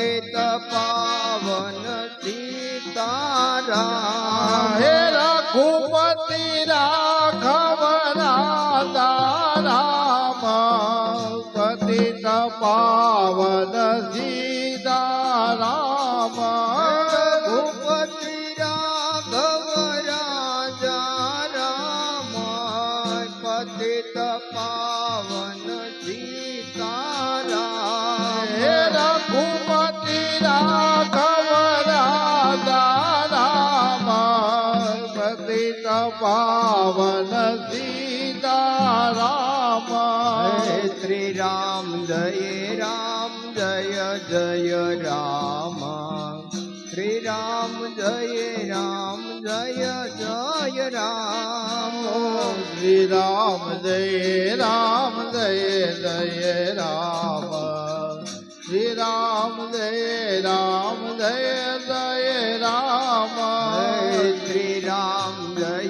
પતિત પાવન તારા હે રઘુપતિ રાઘવ રાધા રામ પતિત પાવન જી પાવન સીતારામ શ્રી રામ જય રામ જય જય રામ શ્રી રામ જય રામ જય જય રામ શ્રી રામ જય રામ જય જય રામ શ્રી રામ જય રામ જય જય રામ શ્રી રામ જય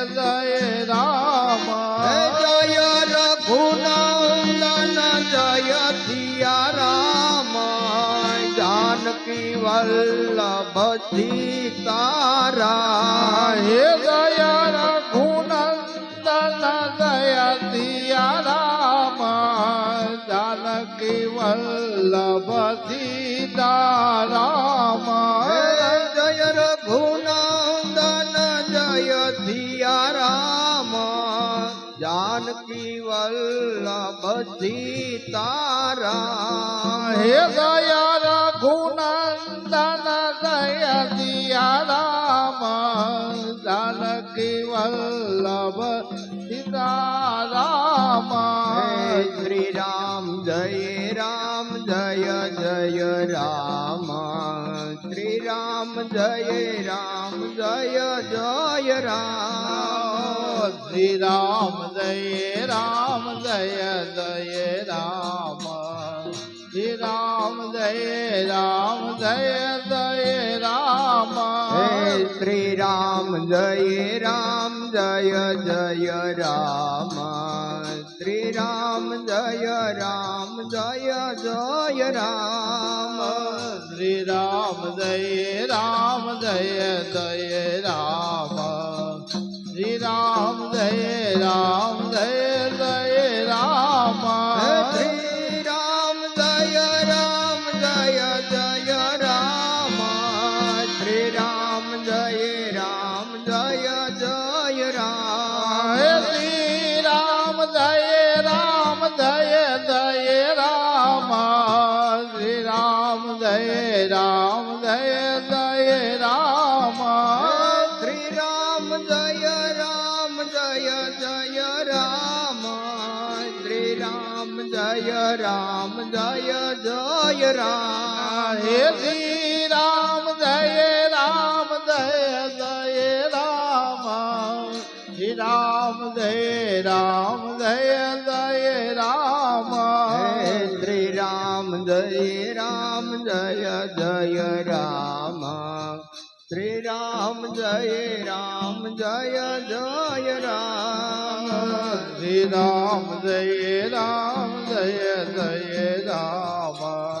જાનકી વલ્લભ સીતારા હે જય રઘુનંદન જય સિયા રામ જાનકી વલ્લભ જાનકી વલ્લભ તારા. હે દયા રઘુનંદન જય દિયા રામ જાનકી વલ્લભ સીતારામ. શ્રી રામ જય રામ જય જય રામ. શ્રી રામ જય રામ જય જય રામ. શ્રી રામ જય રામ જય જય રામ. શ્રી રામ જય રામ જય જય રામ. હે શ્રી રામ જય રામ જય જય રામ. શ્રી રામ જય રામ જય જય રામ. શ્રી રામ જય રામ જય જય રામ. શ્રી રામ જય રામ રામ હે શ્રી રામ જય રામ જય જય રામ શ્રી રામ જય રામ જય જય રામ હે શ્રી રામ જય રામ જય જય રામ શ્રી રામ જય રામ જય જય રામ શ્રી રામ જય રામ જય જય રામ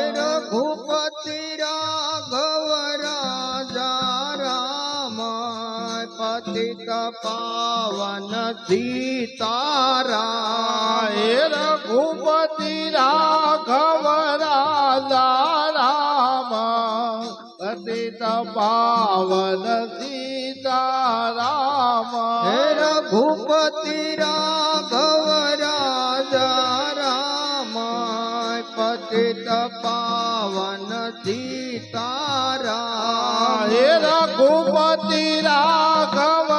પતિત પાવન તારા હે રઘુપતિ રાઘવ રાજા રામ પતિત પાવન સીતારામ હે રઘુપતિ રાઘવ પતિત પાવન સીતારા હે રઘુપતિ રાઘવ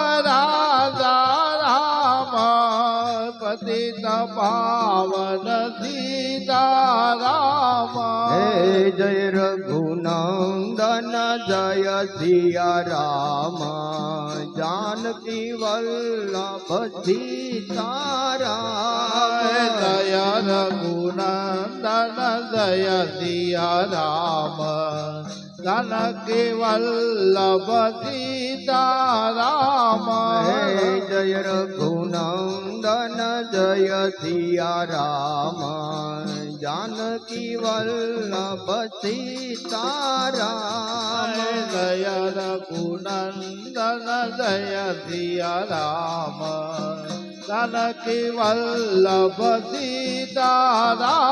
પાવન સીતારામ હે જય રઘુનંદન જય સિયા રામ જાનકી વલ્લભ સીતારા જય રઘુનંદન જય સિયા રામ धन केवल राम है जय रघुनंदन जय सिया राम। केवल वल्लभ सीताराम जय रघुनंदन जय सिया राम। केवल वल्लभ सीताराम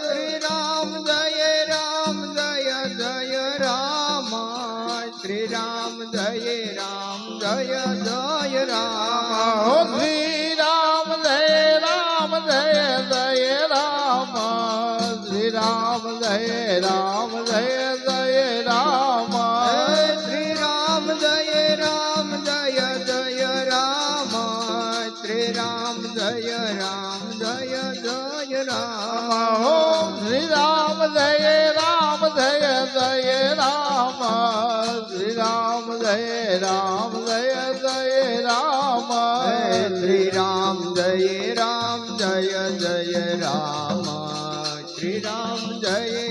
રામ જય જય રામ શ્રી રામ જય રામ જય જય રામ શ્રી રામ જય રામ જય જય રામ હો શ્રી રામ જય રામ જય જય રામ શ્રી રામ જય રામ જય જય રામ શ્રી રામ જય રામ જય જય રામ શ્રી રામ જય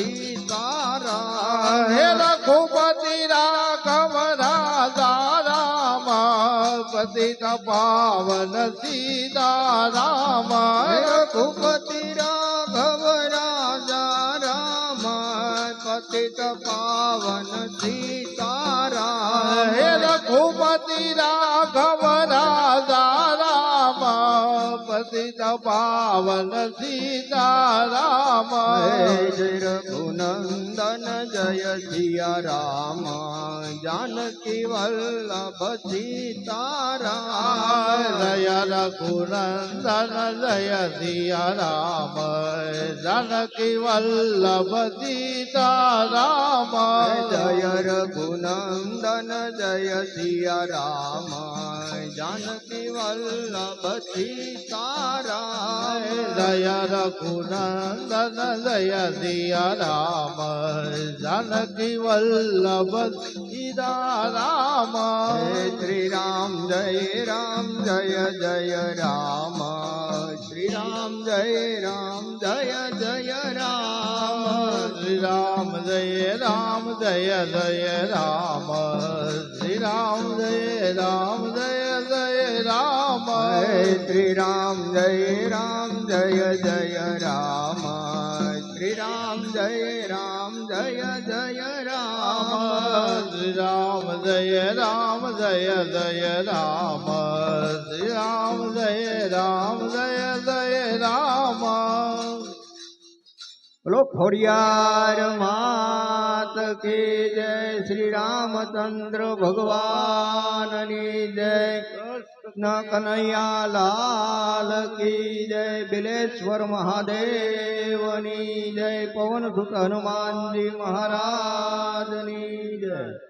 સીતારામ હે રઘુપતિ રાઘવ રાજા રામ પતિ પાવન સીતા રામ રઘુપતિ રાઘવ રાજા રામ પતિ પાવન સીતારા હે રઘુપતિ રાઘવ રામ પતિત પાવન સીતા રામ હે જય રઘુનંદન જય સિયા રામ જાનકી વલ્લભ સીતારામ। જય રઘુનંદન જય સિયા રામ જાનકી વલ્લભ સીતા રામ જય રઘુનંદન જય સિયા રામ જાનકી વલ્લભ સીતારામ। જય સિયા રામ જાનકી વલ્લભ સીતા રામ હે શ્રી રામ જય રામ જય જય રામ શ્રી રામ જય રામ જય જય રામ શ્રી રામ જય રામ જય જય રામ શ્રી રામ જય રામ જય જય રામ શ્રી રામ જય રામ જય જય રામ શ્રી રામ જય રામ જય જય રામ શ્રી રામ જય રામ જય જય રામ શ્રી રામ જય રામ જય જય રામ બોલો ખોડિયાર માત કે જય શ્રી રામચંદ્ર ભગવાનની જય કૃષ્ણ કનૈયા લાલ કી જય બિલેશ્વર મહાદેવની જય પવન સુત હનુમાનજી મહારાજની જય.